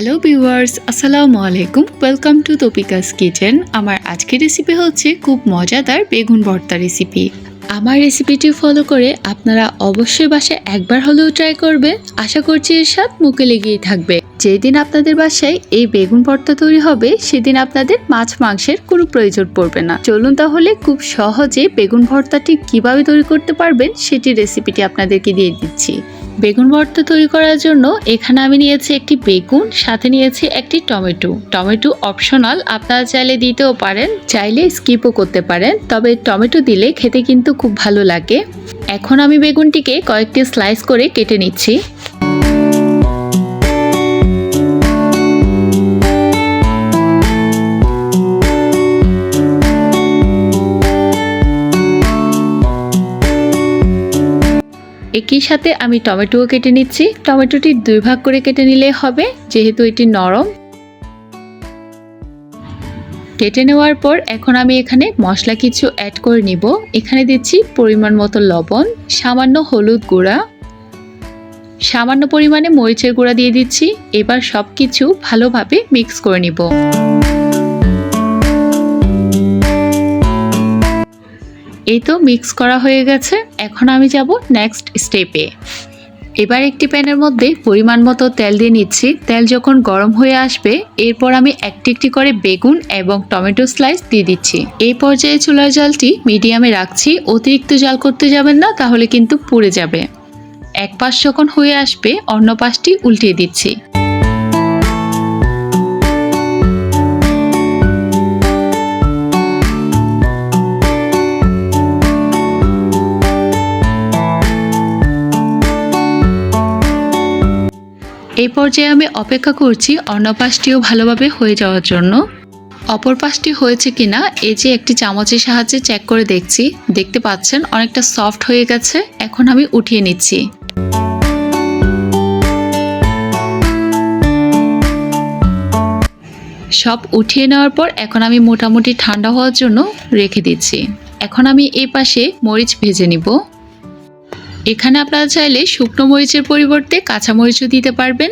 Hello viewers আসসালামু আলাইকুম welcome to তপিকাস kitchen আমার আজকের রেসিপি হচ্ছে খুব মজাদার বেগুন ভর্তা রেসিপি আমার রেসিপিটি ফলো করে আপনারা অবশ্যই বাসায় একবার হলেও ট্রাই করবেন আশা করছি এর স্বাদ মুখে লেগেই থাকবে। যেদিন আপনাদের বাসায় এই বেগুন ভর্তা তৈরি হবে, সেদিন আপনাদের মাছ মাংসের কোনো প্রয়োজন পড়বে না। চলুন তাহলে খুব সহজে বেগুন ভর্তাটি কীভাবে তৈরি করতে পারবেন সেটি রেসিপিটি আপনাদেরকে দিয়ে দিচ্ছি। বেগুন ভর্তা তৈরি করার জন্য এখানে আমি নিয়েছি একটি বেগুন, সাথে নিয়েছি একটি টমেটো। টমেটো অপশনাল আপনারা চাইলে দিতেও পারেন, চাইলে স্কিপও করতে পারেন, তবে টমেটো দিলে খেতে কিন্তু খুব ভালো লাগে। এখন আমি বেগুনটিকে কয়েকটি স্লাইস করে কেটে নিচ্ছি। একই সাথে আমি টমেটোও কেটে নিচ্ছি। টমেটোটি দুই ভাগ করে কেটে নিলে হবে, যেহেতু এটি নরম। কেটে নেওয়ার পর এখন আমি এখানে মশলা কিছু অ্যাড করে নিব। এখানে দিচ্ছি পরিমাণ মতো লবণ, সামান্য হলুদ গুঁড়া। সামান্য পরিমাণে মরিচের গুঁড়া দিয়ে দিচ্ছি। এবার সব কিছু ভালোভাবে মিক্স করে নিব। এই তো মিক্স করা হয়ে গেছে। এখন আমি যাব নেক্সট স্টেপে এবার একটি প্যানের মধ্যে পরিমাণ মতো তেল দিয়ে নিচ্ছি। তেল যখন গরম হয়ে আসবে, এরপর আমি একটি একটি করে বেগুন এবং টমেটো স্লাইস দিয়ে দিচ্ছি। এই পর্যায়ে চুলার জালটি মিডিয়ামে রাখছি। অতিরিক্ত জাল করতে যাবেন না, তাহলে কিন্তু পুড়ে যাবে। এক পাশ যখন হয়ে আসবে, অন্য পাশটি উল্টিয়ে দিচ্ছি। এই পর্যায়ে আমি অপেক্ষা করছি অন্য পাশটিও ভালোভাবে হয়ে যাওয়ার জন্য। অপর পাশটি হয়েছে কিনা, এই যে একটি চামচের সাহায্যে চেক করে দেখছি। দেখতে পাচ্ছেন, অনেকটা সফট হয়ে গেছে। এখন আমি উঠিয়ে নিচ্ছি। সব উঠিয়ে নেওয়ার পর এখন আমি মোটামুটি ঠান্ডা হওয়ার জন্য রেখে দিচ্ছি। এখন আমি এই পাশে মরিচ ভেজে নিব। এখানে আপনারা চাইলে শুকনো মরিচের পরিবর্তে কাঁচা মরিচও দিতে পারবেন।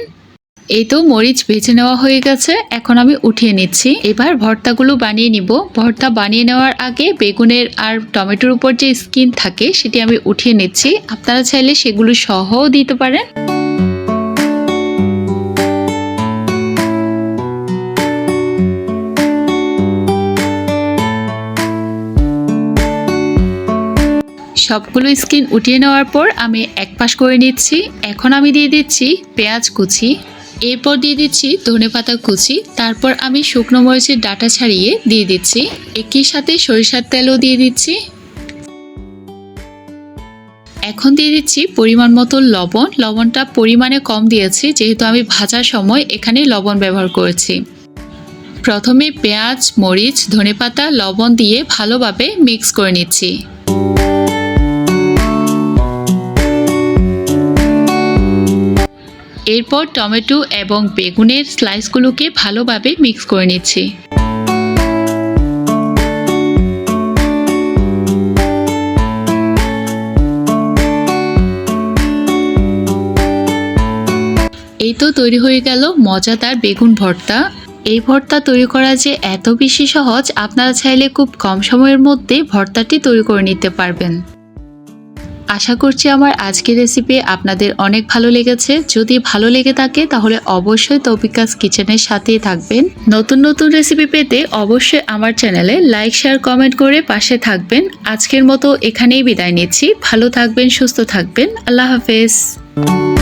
এই তো মরিচ ভেজে নেওয়া হয়ে গেছে, এখন আমি উঠিয়ে নিচ্ছি। এবার ভর্তাগুলো বানিয়ে নিব। ভর্তা বানিয়ে নেওয়ার আগে বেগুনের আর টমেটোর উপর যে স্কিন থাকে সেটি আমি উঠিয়ে নিচ্ছি। আপনারা চাইলে সেগুলো সহও দিতে পারেন। সবগুলো স্কিন উঠিয়ে নেওয়ার পর আমি এক পাশ করে নিচ্ছি। এখন আমি দিয়ে দিচ্ছি পেঁয়াজ কুচি। এরপর দিয়ে দিচ্ছি ধনে পাতা কুচি। তারপর আমি শুকনো মরিচের ডাটা ছাড়িয়ে দিয়ে দিচ্ছি। একই সাথে সরিষার তেলও দিয়ে দিচ্ছি। এখন দিয়ে দিচ্ছি পরিমাণ মতো লবণ। লবণটা পরিমাণে কম দিয়েছি, যেহেতু আমি ভাজার সময় এখানে লবণ ব্যবহার করেছি। প্রথমে পেঁয়াজ, মরিচ ধনেপাতা লবণ দিয়ে ভালোভাবে মিক্স করে নিচ্ছি। এরপর টমেটো এবং বেগুনের স্লাইসগুলোকে ভালোভাবে মিক্স করে নিচ্ছি। এই তো তৈরি হয়ে গেল মজাদার বেগুন ভর্তা। এই ভর্তা তৈরি করা যে এত বেশি সহজ, আপনারা চাইলে খুব কম সময়ের মধ্যে ভর্তাটি তৈরি করে নিতে পারবেন। আশা করছি আমার আজকের রেসিপি আপনাদের অনেক ভালো লেগেছে। যদি ভালো লেগে থাকে, তাহলে অবশ্যই তৌপিকাস কিচেনের সাথেই থাকবেন। নতুন নতুন রেসিপি পেতে অবশ্যই আমার চ্যানেলে লাইক শেয়ার কমেন্ট করে পাশে থাকবেন। আজকের মতো এখানেই বিদায় নিচ্ছি। ভালো থাকবেন, সুস্থ থাকবেন। আল্লাহ হাফেজ।